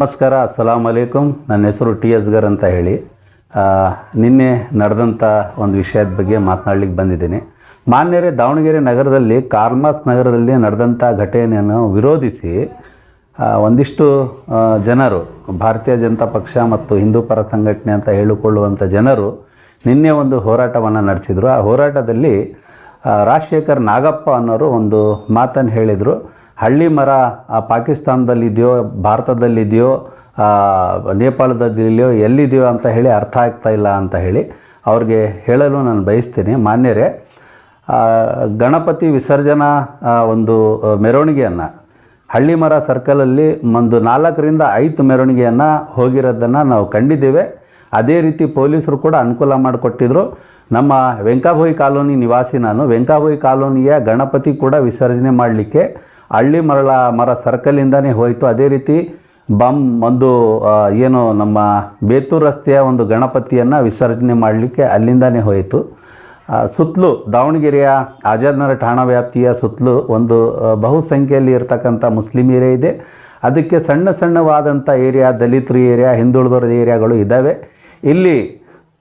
ನಮಸ್ಕಾರ ಅಸ್ಸಲಾಂ ಅಲೈಕುಮ್ ನನ್ನ ಹೆಸರು ಟಿ ಎಸ್ಗರ್ ಅಂತ ಹೇಳಿ. ನಿನ್ನೆ ನಡೆದಂಥ ಒಂದು ವಿಷಯದ ಬಗ್ಗೆ ಮಾತನಾಡ್ಲಿಕ್ಕೆ ಬಂದಿದ್ದೀನಿ. ಮಾನ್ಯರೇ, ದಾವಣಗೆರೆ ನಗರದಲ್ಲಿ, ಕಾರ್ಮಾಸ್ ನಗರದಲ್ಲಿ ನಡೆದಂಥ ಘಟನೆಯನ್ನು ವಿರೋಧಿಸಿ ಒಂದಿಷ್ಟು ಜನರು, ಭಾರತೀಯ ಜನತಾ ಪಕ್ಷ ಮತ್ತು ಹಿಂದೂ ಪರ ಸಂಘಟನೆ ಅಂತ ಹೇಳಿಕೊಳ್ಳುವಂಥ ಜನರು ನಿನ್ನೆ ಒಂದು ಹೋರಾಟವನ್ನು ನಡೆಸಿದರು. ಆ ಹೋರಾಟದಲ್ಲಿ ರಾಜಶೇಖರ್ ನಾಗಪ್ಪ ಅನ್ನೋರು ಒಂದು ಮಾತನ್ನು ಹೇಳಿದರು. ಹಳ್ಳಿ ಮರ ಪಾಕಿಸ್ತಾನದಲ್ಲಿದೆಯೋ ಭಾರತದಲ್ಲಿದೆಯೋ ಆ, ನೇಪಾಳದಲ್ಲಿದೆಯೋ ಎಲ್ಲಿದೆಯೋ ಅಂತ ಹೇಳಿ ಅರ್ಥ ಆಗ್ತಾ ಇಲ್ಲ ಅಂತ ಹೇಳಿ ಅವ್ರಿಗೆ ಹೇಳಲು ನಾನು ಬಯಸ್ತೀನಿ. ಮಾನ್ಯರೇ ಗಣಪತಿ ವಿಸರ್ಜನಾ ಒಂದು ಮೆರವಣಿಗೆಯನ್ನು ಹಳ್ಳಿ ಮರ ಸರ್ಕಲಲ್ಲಿ ಒಂದು ನಾಲ್ಕರಿಂದ ಐದು ಮೆರವಣಿಗೆಯನ್ನು ಹೋಗಿರೋದನ್ನು ನಾವು ಕಂಡಿದ್ದೇವೆ. ಅದೇ ರೀತಿ ಪೊಲೀಸರು ಕೂಡ ಅನುಕೂಲ ಮಾಡಿಕೊಟ್ಟಿದ್ರು. ನಮ್ಮ ವೆಂಕಾಭೋಯಿ ಕಾಲೋನಿ ನಿವಾಸಿ ನಾನು. ವೆಂಕಾಭೋಯಿ ಕಾಲೋನಿಯ ಗಣಪತಿ ಕೂಡ ವಿಸರ್ಜನೆ ಮಾಡಲಿಕ್ಕೆ ಹಳ್ಳಿ ಮರಳ ಮರ ಸರ್ಕಲಿಂದನೇ ಹೋಯಿತು. ಅದೇ ರೀತಿ ಬಮ್ ಒಂದು ಏನು ನಮ್ಮ ಬೇತೂರು ರಸ್ತೆಯ ಒಂದು ಗಣಪತಿಯನ್ನು ವಿಸರ್ಜನೆ ಮಾಡಲಿಕ್ಕೆ ಅಲ್ಲಿಂದನೇ ಹೋಯಿತು. ಸುತ್ತಲೂ ದಾವಣಗೆರೆಯ ಆಜಾದ್ನಗರ ಠಾಣಾ ವ್ಯಾಪ್ತಿಯ ಸುತ್ತಲೂ ಒಂದು ಬಹುಸಂಖ್ಯೆಯಲ್ಲಿ ಇರತಕ್ಕಂಥ ಮುಸ್ಲಿಂ ಏರಿಯಾ ಇದೆ. ಅದಕ್ಕೆ ಸಣ್ಣ ಸಣ್ಣವಾದಂಥ ಏರಿಯಾ, ದಲಿತರು ಏರಿಯಾ, ಹಿಂದುಳಿದವರ ಏರಿಯಾಗಳು ಇದ್ದಾವೆ. ಇಲ್ಲಿ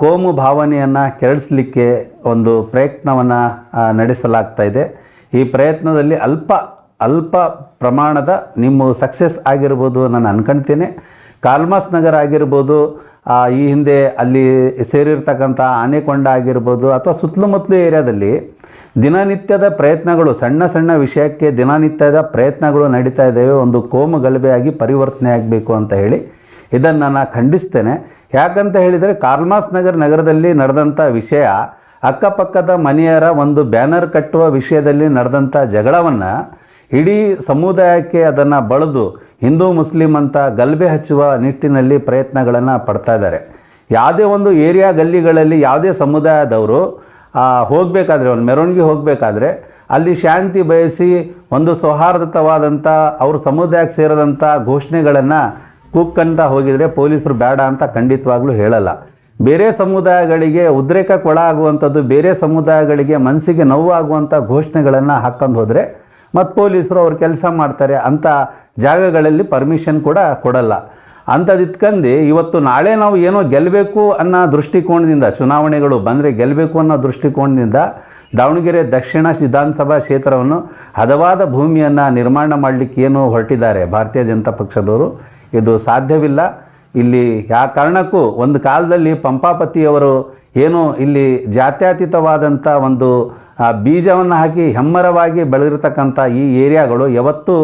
ಕೋಮು ಭಾವನೆಯನ್ನು ಕೆರಳಿಸಲಿಕ್ಕೆ ಒಂದು ಪ್ರಯತ್ನವನ್ನು ನಡೆಸಲಾಗ್ತಾ ಇದೆ. ಈ ಪ್ರಯತ್ನದಲ್ಲಿ ಅಲ್ಪ ಅಲ್ಪ ಪ್ರಮಾಣದ ನಿಮ್ಮ ಸಕ್ಸಸ್ ಆಗಿರ್ಬೋದು ನಾನು ಅನ್ಕೊಳ್ತೇನೆ ಕಾಲ್ಮಾಸ್ ನಗರ ಆಗಿರ್ಬೋದು ಈ ಹಿಂದೆ ಅಲ್ಲಿ ಸೇರಿರ್ತಕ್ಕಂಥ ಆನೆಕೊಂಡ ಆಗಿರ್ಬೋದು ಅಥವಾ ಸುತ್ತಮುತ್ತಲು ಏರಿಯಾದಲ್ಲಿ ದಿನನಿತ್ಯದ ಪ್ರಯತ್ನಗಳು, ಸಣ್ಣ ಸಣ್ಣ ವಿಷಯಕ್ಕೆ ದಿನನಿತ್ಯದ ಪ್ರಯತ್ನಗಳು ನಡೀತಾ ಇದ್ದಾವೆ. ಒಂದು ಕೋಮು ಗಲಭೆಯಾಗಿ ಪರಿವರ್ತನೆ ಆಗಬೇಕು ಅಂತ ಹೇಳಿ ಇದನ್ನು ನಾನು ಖಂಡಿಸ್ತೇನೆ. ಯಾಕಂತ ಹೇಳಿದರೆ ಕಾರ್ಮಾಸ್ ನಗರ್ ನಗರದಲ್ಲಿ ನಡೆದಂಥ ವಿಷಯ, ಅಕ್ಕಪಕ್ಕದ ಮನೆಯರ ಒಂದು ಬ್ಯಾನರ್ ಕಟ್ಟುವ ವಿಷಯದಲ್ಲಿ ನಡೆದಂಥ ಜಗಳವನ್ನು ಇಡೀ ಸಮುದಾಯಕ್ಕೆ ಅದನ್ನು ಬಳದು ಹಿಂದೂ ಮುಸ್ಲಿಂ ಅಂತ ಗಲಭೆ ಹಚ್ಚುವ ನಿಟ್ಟಿನಲ್ಲಿ ಪ್ರಯತ್ನಗಳನ್ನು ಪಡ್ತಾ ಇದ್ದಾರೆ. ಯಾವುದೇ ಒಂದು ಏರಿಯಾ ಗಲ್ಲಿಗಳಲ್ಲಿ ಯಾವುದೇ ಸಮುದಾಯದವರು ಹೋಗಬೇಕಾದ್ರೆ, ಒಂದು ಮೆರವಣಿಗೆ ಹೋಗಬೇಕಾದ್ರೆ ಅಲ್ಲಿ ಶಾಂತಿ ಬಯಸಿ ಒಂದು ಸೌಹಾರ್ದತವಾದಂಥ ಅವ್ರ ಸಮುದಾಯಕ್ಕೆ ಸೇರಿದಂಥ ಘೋಷಣೆಗಳನ್ನು ಕೂಕ್ಕಂತ ಹೋಗಿದರೆ ಪೊಲೀಸರು ಬೇಡ ಅಂತ ಖಂಡಿತವಾಗ್ಲೂ ಹೇಳಲ್ಲ. ಬೇರೆ ಸಮುದಾಯಗಳಿಗೆ ಉದ್ರೇಕಕ್ಕೆ ಕೊಳ ಆಗುವಂಥದ್ದು, ಬೇರೆ ಸಮುದಾಯಗಳಿಗೆ ಮನಸ್ಸಿಗೆ ನೋವಾಗುವಂಥ ಘೋಷಣೆಗಳನ್ನು ಹಾಕ್ಕೊಂಡು ಹೋದರೆ ಮತ್ತು ಪೊಲೀಸರು ಅವ್ರ ಕೆಲಸ ಮಾಡ್ತಾರೆ ಅಂಥ ಜಾಗಗಳಲ್ಲಿ ಪರ್ಮಿಷನ್ ಕೂಡ ಕೊಡಲ್ಲ. ಅಂಥದ್ದು ಇಟ್ಕಂಡು ಇವತ್ತು ನಾಳೆ ನಾವು ಏನೋ ಗೆಲ್ಲಬೇಕು ಅನ್ನೋ ದೃಷ್ಟಿಕೋನದಿಂದ ಚುನಾವಣೆಗಳು ಬಂದರೆ ಗೆಲ್ಲಬೇಕು ಅನ್ನೋ ದೃಷ್ಟಿಕೋನದಿಂದ ದಾವಣಗೆರೆ ದಕ್ಷಿಣ ವಿಧಾನಸಭಾ ಕ್ಷೇತ್ರವನ್ನು ಹದವಾದ ಭೂಮಿಯನ್ನು ನಿರ್ಮಾಣ ಮಾಡಲಿಕ್ಕೆ ಏನು ಹೊರಟಿದ್ದಾರೆ ಭಾರತೀಯ ಜನತಾ ಪಕ್ಷದವರು. ಇದು ಸಾಧ್ಯವಿಲ್ಲ. ಇಲ್ಲಿ ಯಾವ ಕಾರಣಕ್ಕೂ ಒಂದು ಕಾಲದಲ್ಲಿ ಪಂಪಾಪತಿಯವರು ಏನು ಇಲ್ಲಿ ಜಾತ್ಯತೀತವಾದಂಥ ಒಂದು ಬೀಜವನ್ನು ಹಾಕಿ ಹೆಮ್ಮರವಾಗಿ ಬೆಳೆದಿರ್ತಕ್ಕಂಥ ಈ ಏರಿಯಾಗಳು ಯಾವತ್ತೂ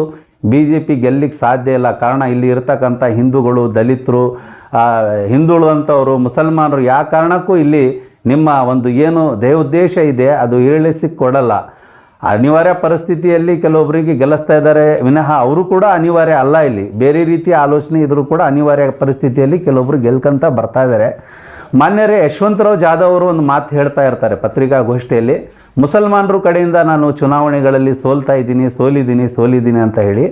ಬಿ ಜೆ ಪಿ ಗೆಲ್ಲಿಕ್ಕೆ ಸಾಧ್ಯ ಇಲ್ಲ. ಕಾರಣ ಇಲ್ಲಿ ಇರತಕ್ಕಂಥ ಹಿಂದೂಗಳು, ದಲಿತರು ಹಿಂದುಳಿದಂಥವರು ಮುಸಲ್ಮಾನರು ಯಾವ ಕಾರಣಕ್ಕೂ ಇಲ್ಲಿ ನಿಮ್ಮ ಒಂದು ಏನು ದೇವೋದ್ದೇಶ ಇದೆ, ಅದು ಈಡೇರಿಸಿಕ್ಕೆ ಕೊಡಲ್ಲ. ಅನಿವಾರ್ಯ ಪರಿಸ್ಥಿತಿಯಲ್ಲಿ ಕೆಲವೊಬ್ಬರಿಗೆ ಗೆಲ್ಲಿಸ್ತಾ ಇದ್ದಾರೆ. ವಿನಃ ಅವರು ಕೂಡ ಅನಿವಾರ್ಯ ಅಲ್ಲ ಇಲ್ಲಿ. ಬೇರೆ ರೀತಿಯ ಆಲೋಚನೆ ಇದ್ದರೂ ಕೂಡ ಅನಿವಾರ್ಯ ಪರಿಸ್ಥಿತಿಯಲ್ಲಿ ಕೆಲವೊಬ್ಬರು ಗೆಲ್ಕಂತ ಬರ್ತಾ ಇದ್ದಾರೆ. ಮಾನ್ಯರೇ, ಯಶವಂತರಾವ್ ಜಾಧವ್ ಅವರು ಒಂದು ಮಾತು ಹೇಳ್ತಾ ಇರ್ತಾರೆ ಪತ್ರಿಕಾಗೋಷ್ಠಿಯಲ್ಲಿ. ಮುಸಲ್ಮಾನರು ಕಡೆಯಿಂದ ನಾನು ಚುನಾವಣೆಗಳಲ್ಲಿ ಸೋಲ್ತಾ ಇದ್ದೀನಿ, ಸೋಲಿದ್ದೀನಿ ಸೋಲಿದ್ದೀನಿ ಅಂತ ಹೇಳಿ.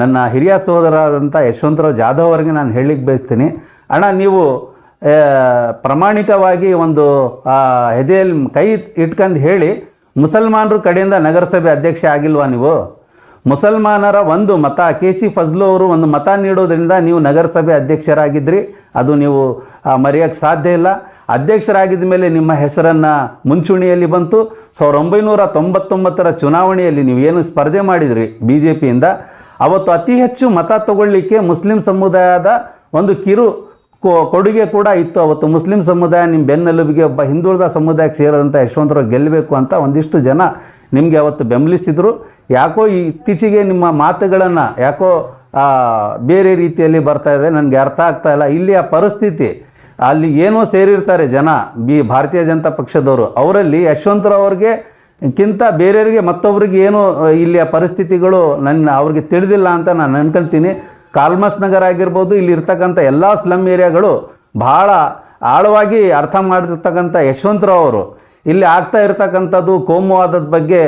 ನನ್ನ ಹಿರಿಯ ಸೋದರರಾದಂಥ ಯಶವಂತರಾವ್ ಜಾಧವ್ ಅವರಿಗೆ ನಾನು ಹೇಳಲಿಕ್ಕೆ ಬಯಸ್ತೀನಿ. ಅಣ್ಣ, ನೀವು ಪ್ರಮಾಣಿತವಾಗಿ ಒಂದು ಹೆದೆಯಲ್ಲಿ ಕೈ ಇಟ್ಕೊಂಡು ಹೇಳಿ. ಮುಸಲ್ಮಾನರು ಕಡೆಯಿಂದ ನಗರಸಭೆ ಅಧ್ಯಕ್ಷ ಆಗಿಲ್ವಾ ನೀವು? ಮುಸಲ್ಮಾನರ ಒಂದು ಮತ, ಕೆ ಸಿ ಫಜ್ಲು ಅವರು ಒಂದು ಮತ ನೀಡೋದರಿಂದ ನೀವು ನಗರಸಭೆ ಅಧ್ಯಕ್ಷರಾಗಿದ್ರಿ. ಅದು ನೀವು ಮರೆಯೋಕ್ಕೆ ಸಾಧ್ಯ ಇಲ್ಲ. ಅಧ್ಯಕ್ಷರಾಗಿದ್ದ ಮೇಲೆ ನಿಮ್ಮ ಹೆಸರನ್ನು ಮುಂಚೂಣಿಯಲ್ಲಿ ಬಂತು. ಸಾವಿರದ ಒಂಬೈನೂರ ತೊಂಬತ್ತೊಂಬತ್ತರ ಚುನಾವಣೆಯಲ್ಲಿ ನೀವು ಏನು ಸ್ಪರ್ಧೆ ಮಾಡಿದ್ರಿ ಬಿ ಜೆ ಪಿಯಿಂದ ಅವತ್ತು ಅತಿ ಹೆಚ್ಚು ಮತ ತಗೊಳ್ಳಿಕ್ಕೆ ಮುಸ್ಲಿಂ ಸಮುದಾಯದ ಒಂದು ಕಿರು ಕೊಡುಗೆ ಕೂಡ ಇತ್ತು. ಅವತ್ತು ಮುಸ್ಲಿಂ ಸಮುದಾಯ ನಿಮ್ಮ ಬೆನ್ನೆಲುಬಿಗೆ ಒಬ್ಬ ಹಿಂದುಳಿದ ಸಮುದಾಯಕ್ಕೆ ಸೇರಿದಂಥ ಯಶವಂತರಾವ್ ಗೆಲ್ಲಬೇಕು ಅಂತ ಒಂದಿಷ್ಟು ಜನ ನಿಮಗೆ ಅವತ್ತು ಬೆಂಬಲಿಸಿದರು. ಯಾಕೋ ಇತ್ತೀಚೆಗೆ ನಿಮ್ಮ ಮಾತುಗಳನ್ನು ಯಾಕೋ ಬೇರೆ ರೀತಿಯಲ್ಲಿ ಬರ್ತಾ ಇದೆ. ನನಗೆ ಅರ್ಥ ಆಗ್ತಾ ಇಲ್ಲ. ಇಲ್ಲಿಯ ಪರಿಸ್ಥಿತಿ ಅಲ್ಲಿ ಏನೋ ಸೇರಿರ್ತಾರೆ ಜನ ಬಿ ಭಾರತೀಯ ಜನತಾ ಪಕ್ಷದವರು. ಅವರಲ್ಲಿ ಯಶವಂತರಾವ್ ಅವ್ರಿಗೆ ಕಿಂತ ಬೇರೆಯವರಿಗೆ ಮತ್ತೊಬ್ಬರಿಗೆ ಏನು ಆ, ಇಲ್ಲಿಯ ಪರಿಸ್ಥಿತಿಗಳು ನನ್ನ ಅವ್ರಿಗೆ ತಿಳಿದಿಲ್ಲ ಅಂತ ನಾನು ಅನ್ಕೊಳ್ತೀನಿ ಕಾಲ್ಮಸ್ ನಗರ ಆಗಿರ್ಬೋದು, ಇಲ್ಲಿ ಇರ್ತಕ್ಕಂಥ ಎಲ್ಲ ಸ್ಲಮ್ ಏರಿಯಾಗಳು ಭಾಳ ಆಳವಾಗಿ ಅರ್ಥ ಮಾಡಿರ್ತಕ್ಕಂಥ ಯಶವಂತರಾವ್ ಅವರು. ಇಲ್ಲಿ ಆಗ್ತಾ ಇರ್ತಕ್ಕಂಥದ್ದು ಕೋಮುವಾದದ ಬಗ್ಗೆ,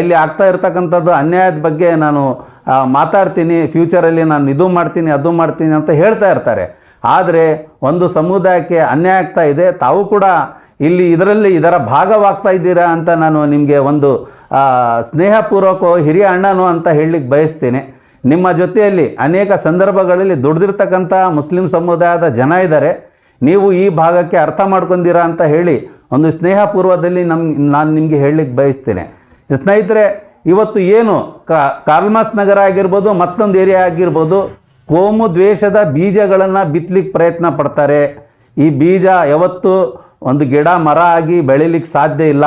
ಇಲ್ಲಿ ಆಗ್ತಾ ಇರ್ತಕ್ಕಂಥದ್ದು ಅನ್ಯಾಯದ ಬಗ್ಗೆ ನಾನು ಮಾತಾಡ್ತೀನಿ ಫ್ಯೂಚರಲ್ಲಿ ನಾನು ಇದು ಮಾಡ್ತೀನಿ, ಅದು ಮಾಡ್ತೀನಿ ಅಂತ ಹೇಳ್ತಾ ಇರ್ತಾರೆ. ಆದರೆ ಒಂದು ಸಮುದಾಯಕ್ಕೆ ಅನ್ಯಾಯ ಆಗ್ತಾ ಇದೆ, ತಾವು ಕೂಡ ಇಲ್ಲಿ ಇದರಲ್ಲಿ ಇದರ ಭಾಗವಾಗ್ತಾ ಇದ್ದೀರಾ ಅಂತ ನಾನು ನಿಮಗೆ ಒಂದು ಸ್ನೇಹಪೂರ್ವಕ ಹಿರಿಯ ಅಣ್ಣನು ಅಂತ ಹೇಳಲಿಕ್ಕೆ ಬಯಸ್ತೇನೆ. ನಿಮ್ಮ ಜೊತೆಯಲ್ಲಿ ಅನೇಕ ಸಂದರ್ಭಗಳಲ್ಲಿ ದುಡ್ದಿರ್ತಕ್ಕಂಥ ಮುಸ್ಲಿಂ ಸಮುದಾಯದ ಜನ ಇದ್ದಾರೆ. ನೀವು ಈ ಭಾಗಕ್ಕೆ ಅರ್ಥ ಮಾಡ್ಕೊಂಡಿರಾ ಅಂತ ಹೇಳಿ ಒಂದು ಸ್ನೇಹಪೂರ್ವದಲ್ಲಿ ನಮ್ಮ ನಾನು ನಿಮಗೆ ಹೇಳಲಿಕ್ಕೆ ಬಯಸ್ತೇನೆ. ಸ್ನೇಹಿತರೆ, ಇವತ್ತು ಏನು ಕಾರ್ಲ್ಮಾಸ್ ನಗರ ಆಗಿರ್ಬೋದು, ಮತ್ತೊಂದು ಏರಿಯಾ ಆಗಿರ್ಬೋದು, ಕೋಮು ದ್ವೇಷದ ಬೀಜಗಳನ್ನು ಬಿತ್ತಲಿಕ್ಕೆ ಪ್ರಯತ್ನ ಪಡ್ತಾರೆ. ಈ ಬೀಜ ಯಾವತ್ತು ಒಂದು ಗಿಡ ಮರ ಆಗಿ ಬೆಳಿಲಿಕ್ಕೆ ಸಾಧ್ಯ ಇಲ್ಲ.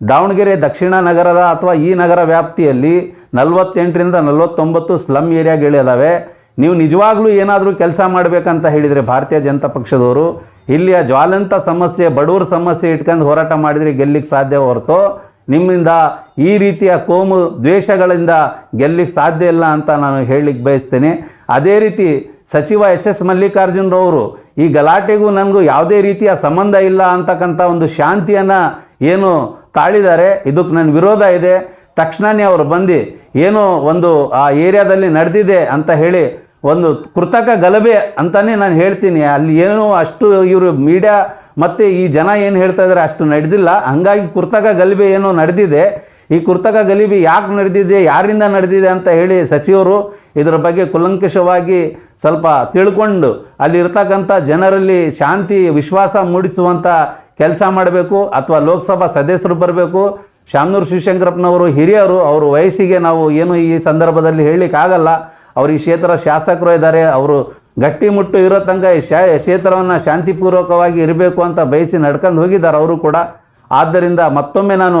ದಾವಣಗೆರೆ ದಕ್ಷಿಣ ನಗರದ ಅಥವಾ ಈ ನಗರ ವ್ಯಾಪ್ತಿಯಲ್ಲಿ ನಲವತ್ತೆಂಟರಿಂದ ನಲವತ್ತೊಂಬತ್ತು ಸ್ಲಮ್ ಏರಿಯಾಗಳಿದ್ದಾವೆ ನೀವು ನಿಜವಾಗ್ಲೂ ಏನಾದರೂ ಕೆಲಸ ಮಾಡಬೇಕಂತ ಹೇಳಿದರೆ ಭಾರತೀಯ ಜನತಾ ಪಕ್ಷದವರು, ಇಲ್ಲಿಯ ಜ್ವಾಲಂತ ಸಮಸ್ಯೆ, ಬಡವರ ಸಮಸ್ಯೆ ಇಟ್ಕೊಂಡು ಹೋರಾಟ ಮಾಡಿದರೆ ಗೆಲ್ಲಿಕ್ಕೆ ಸಾಧ್ಯ ಹೊರತು ನಿಮ್ಮಿಂದ ಈ ರೀತಿಯ ಕೋಮು ದ್ವೇಷಗಳಿಂದ ಗೆಲ್ಲಿಕ್ಕೆ ಸಾಧ್ಯ ಇಲ್ಲ ಅಂತ ನಾನು ಹೇಳಲಿಕ್ಕೆ ಬಯಸ್ತೇನೆ. ಅದೇ ರೀತಿ ಸಚಿವ ಎಸ್ ಎಸ್ ಮಲ್ಲಿಕಾರ್ಜುನರವರು ಈ ಗಲಾಟೆಗೂ ನನಗೂ ಯಾವುದೇ ರೀತಿಯ ಸಂಬಂಧ ಇಲ್ಲ ಅಂತಕ್ಕಂಥ ಒಂದು ಶಾಂತಿಯನ್ನು ಏನು ತಾಳಿದ್ದಾರೆ, ಇದಕ್ಕೆ ನನ್ನ ವಿರೋಧ ಇದೆ. ತಕ್ಷಣವೇ ಅವರು ಬಂದು, ಏನು ಒಂದು ಆ ಏರಿಯಾದಲ್ಲಿ ನಡೆದಿದೆ ಅಂತ ಹೇಳಿ ಒಂದು ಕೃತಕ ಗಲಭೆ ಅಂತಲೇ ನಾನು ಹೇಳ್ತೀನಿ. ಅಲ್ಲಿ ಏನು ಅಷ್ಟು ಇವರು ಮೀಡಿಯಾ ಮತ್ತು ಈ ಜನ ಏನು ಹೇಳ್ತಾ ಇದ್ದಾರೆ ಅಷ್ಟು ನಡೆದಿಲ್ಲ. ಹಂಗಾಗಿ ಕೃತಕ ಗಲಭೆ ಏನೋ ನಡೆದಿದೆ. ಈ ಕೃತಕ ಗಲಭೆ ಯಾಕೆ ನಡೆದಿದೆ, ಯಾರಿಂದ ನಡೆದಿದೆ ಅಂತ ಹೇಳಿ ಸಚಿವರು ಇದರ ಬಗ್ಗೆ ಕುಲಂಕಷವಾಗಿ ಸ್ವಲ್ಪ ತಿಳ್ಕೊಂಡು, ಅಲ್ಲಿರ್ತಕ್ಕಂಥ ಜನರಲ್ಲಿ ಶಾಂತಿ, ವಿಶ್ವಾಸ ಮೂಡಿಸುವಂಥ ಕೆಲಸ ಮಾಡಬೇಕು ಅಥವಾ ಲೋಕಸಭಾ ಸದಸ್ಯರು ಬರಬೇಕು. ಶಾಮನೂರು ಶಿವಶಂಕರಪ್ಪನವರು ಹಿರಿಯರು, ಅವ್ರ ವಯಸ್ಸಿಗೆ ನಾವು ಏನು ಈ ಸಂದರ್ಭದಲ್ಲಿ ಹೇಳಲಿಕ್ಕಾಗಲ್ಲ. ಅವರು ಈ ಕ್ಷೇತ್ರ ಶಾಸಕರು ಇದ್ದಾರೆ, ಅವರು ಗಟ್ಟಿಮುಟ್ಟು ಇರೋ ತನಕ ಈ ಶಾ ಕ್ಷೇತ್ರವನ್ನು ಶಾಂತಿಪೂರ್ವಕವಾಗಿ ಇರಬೇಕು ಅಂತ ಬಯಸಿ ನಡ್ಕೊಂಡು ಹೋಗಿದ್ದಾರೆ ಅವರು ಕೂಡ. ಆದ್ದರಿಂದ ಮತ್ತೊಮ್ಮೆ ನಾನು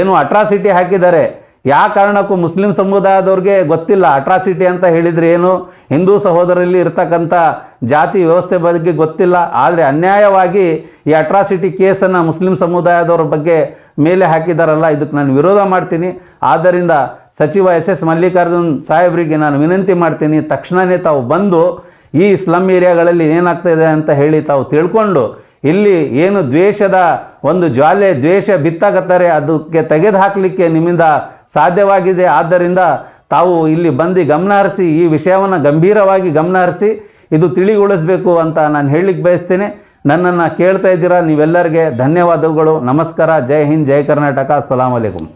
ಏನು ಅಟ್ರಾಸಿಟಿ ಹಾಕಿದ್ದಾರೆ ಯಾವ ಕಾರಣಕ್ಕೂ ಮುಸ್ಲಿಂ ಸಮುದಾಯದವ್ರಿಗೆ ಗೊತ್ತಿಲ್ಲ, ಅಟ್ರಾಸಿಟಿ ಅಂತ ಹೇಳಿದರೆ ಏನು? ಹಿಂದೂ ಸಹೋದರಲ್ಲಿ ಇರ್ತಕ್ಕಂಥ ಜಾತಿ ವ್ಯವಸ್ಥೆ ಬಗ್ಗೆ ಗೊತ್ತಿಲ್ಲ. ಆದರೆ ಅನ್ಯಾಯವಾಗಿ ಈ ಅಟ್ರಾಸಿಟಿ ಕೇಸನ್ನು ಮುಸ್ಲಿಂ ಸಮುದಾಯದವ್ರ ಬಗ್ಗೆ ಮೇಲೆ ಹಾಕಿದಾರಲ್ಲ, ಇದಕ್ಕೆ ನಾನು ವಿರೋಧ ಮಾಡ್ತೀನಿ. ಆದ್ದರಿಂದ ಸಚಿವ ಎಸ್ ಎಸ್ ಮಲ್ಲಿಕಾರ್ಜುನ್ ಸಾಹೇಬರಿಗೆ ನಾನು ವಿನಂತಿ ಮಾಡ್ತೀನಿ ತಕ್ಷಣವೇ ತಾವು ಬಂದು ಈ ಸ್ಲಮ್ ಏರಿಯಾಗಳಲ್ಲಿ ಏನಾಗ್ತಾ ಇದೆ ಅಂತ ಹೇಳಿ ತಾವು ತಿಳ್ಕೊಂಡು, ಇಲ್ಲಿ ಏನು ದ್ವೇಷದ ಒಂದು ಜ್ವಾಲೆ, ದ್ವೇಷ ಬಿತ್ತಾಗತ್ತಾರೆ ಅದಕ್ಕೆ ತೆಗೆದು ಹಾಕಲಿಕ್ಕೆ ನಿಮ್ಮಿಂದ ಸಾಧ್ಯವಾಗಿದೆ. ಆದ್ದರಿಂದ ತಾವು ಇಲ್ಲಿ ಬಂದು ಗಮನ ಹರಿಸಿ, ಈ ವಿಷಯವನ್ನು ಗಂಭೀರವಾಗಿ ಗಮನ ಹರಿಸಿ, ಇದು ತಿಳಿಗೊಳಿಸಬೇಕು ಅಂತ ನಾನು ಹೇಳಲಿಕ್ಕೆ ಬಯಸ್ತೇನೆ. ನನ್ನನ್ನು ಕೇಳ್ತಾ ಇದ್ದೀರಾ ನೀವೆಲ್ಲರಿಗೆ ಧನ್ಯವಾದಗಳು. ನಮಸ್ಕಾರ. ಜೈ ಹಿಂದ್, ಜೈ ಕರ್ನಾಟಕ. ಅಸ್ಸಲಾಂ ಅಲೈಕುಮ್.